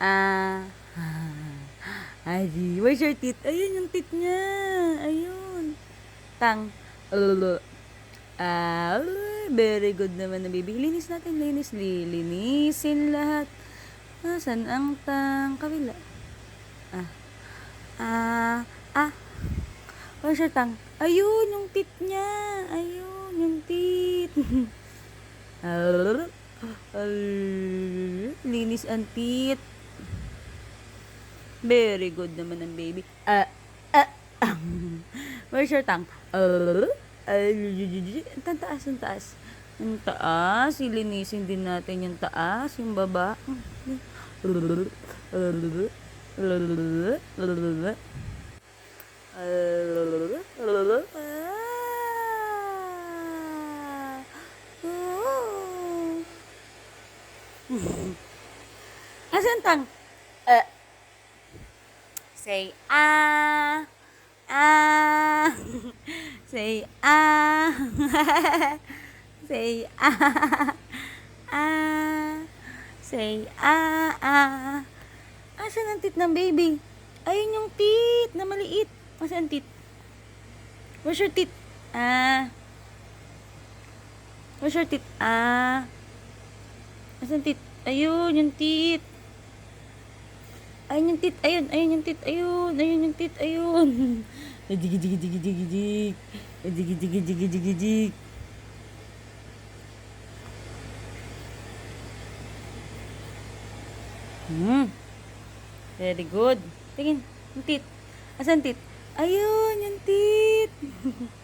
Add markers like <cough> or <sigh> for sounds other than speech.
Ah. Adi, where's your teeth? Ayun yung teeth niya. Ayun. Tang. Lulu. Ah, very good naman na baby. Linis natin, linis. Lilinisin lahat. Nasaan ang tang? Kabila. Ah. Ah. Ah. Where's your tang? Ayun, yung teeth niya. Ayun, yung teeth. <laughs> Linis ang teeth. Very good naman ang baby. Ah, ah, ah. Where's your tongue? Uh, ang taas, ang taas. Ang taas. Ilinisin din natin yung taas, yung baba. Asan tang? Uh, say ah. Ah. <laughs> say ah. <laughs> say ah. Ah. Say ah. Ah. Asan ang tit ng baby? Ayun yung tit na maliit. Asan tit? Where's your tit? Ah. Where's your tit? Ah. Asan tit? Ayun, yung tit. Ayun yung tit, ayun, ayun yung tit, ayun, ayun yung tit, ayun. <laughs> Digi, digi, digi, digi, dig. Digi, digi, digi, digi, dig. Hmm. Very good. Tingin, yung tit. Asan tit? Ayun, yung tit. <laughs>